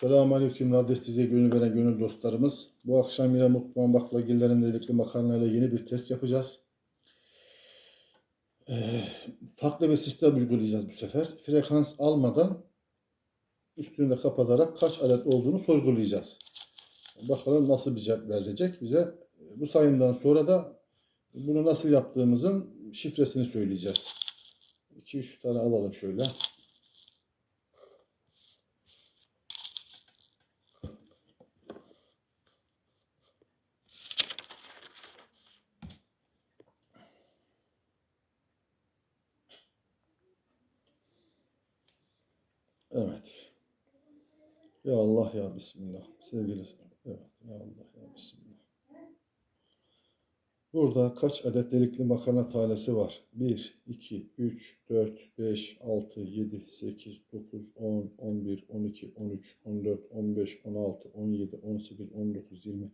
Selamun Aleyküm radyo size gönül veren gönül dostlarımız. Bu akşam yine mutfağın baklagillerin dedikli makarnayla yeni bir test yapacağız. Ee, farklı bir sistem uygulayacağız bu sefer. Frekans almadan üstünü de kapatarak kaç adet olduğunu sorgulayacağız. Bakalım nasıl bir cevap verecek bize. Bu sayımdan sonra da bunu nasıl yaptığımızın şifresini söyleyeceğiz. 2-3 tane alalım şöyle. Evet. Ya Allah ya Bismillah. Sevgili evet ya Allah ya Bismillah. Burada kaç adet delikli makarna tanesi var? 1, 2, 3, 4, 5, 6, 7, 8, 9, 10, 11, 12, 13, 14, 15, 16, 17, 18, 19, 20,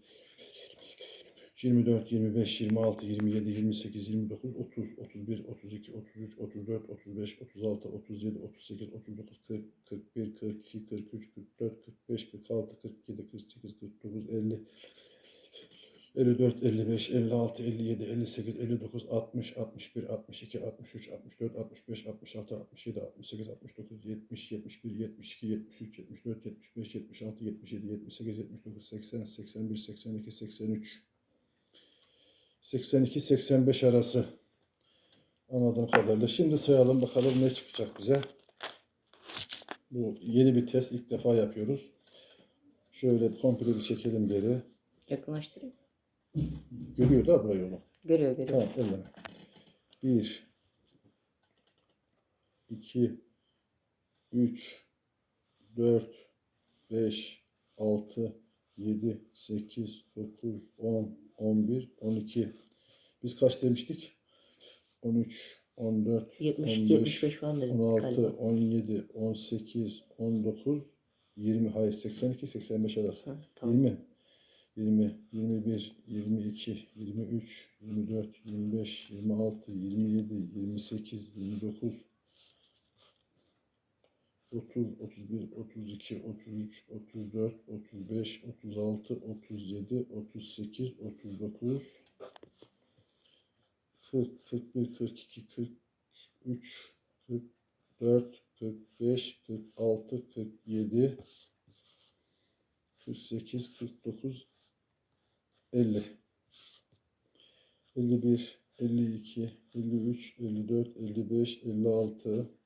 24, 25, 26, 27, 28, 29, 30, 31, 32, 33, 34, 35, 36, 37, 38, 39, 40, 41, 42, 43, 44, 45, 46, 47, 48, 49, 50, 54, 55, 56, 57, 58, 59, 60, 61, 62, 63, 64, 65, 66, 67, 68, 69, 70, 71, 72, 73, 74, 75, 76, 77, 78, 79, 80, 81, 82, 83, 82-85 arası anladığım kadarıyla. Şimdi sayalım bakalım ne çıkacak bize. Bu yeni bir test ilk defa yapıyoruz. Şöyle komple bir çekelim geri. Yakınlaştırayım. Görüyor da burayı onu. Görüyor görüyor. Tamam elleme. 1 2 3 4 5 6 7 8 9 10 11 12 Biz kaç demiştik? 13 14 72 15 75 falan dedim 16 galiba. 17 18 19 20 hayır 82 85 arası. Ha, tamam. 20, 20, 21, 22, 23, 24, 25, 26, 27, 28, 29, 30, 31, 32, 33, 34, 35, 36, 37, 38, 39, 40, 41, 42, 43, 44, 45, 46, 47, 48, 49, 50, 51, 52, 53, 54, 55, 56,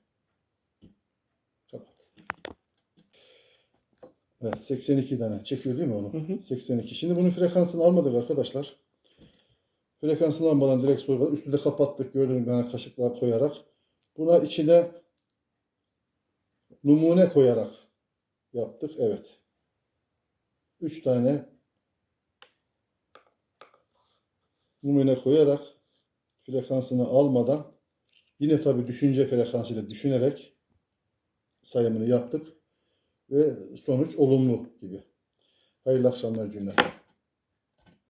Evet 82 tane çekiyor değil mi onu? Hı hı. 82. Şimdi bunun frekansını almadık arkadaşlar. Frekansını almadan direkt sorguladık. Üstünde kapattık gördüğünüz gibi kaşıklar koyarak. Buna içine numune koyarak yaptık. Evet. 3 tane numune koyarak frekansını almadan yine tabi düşünce frekansıyla düşünerek sayımını yaptık ve sonuç olumlu gibi. Hayırlı akşamlar cümle.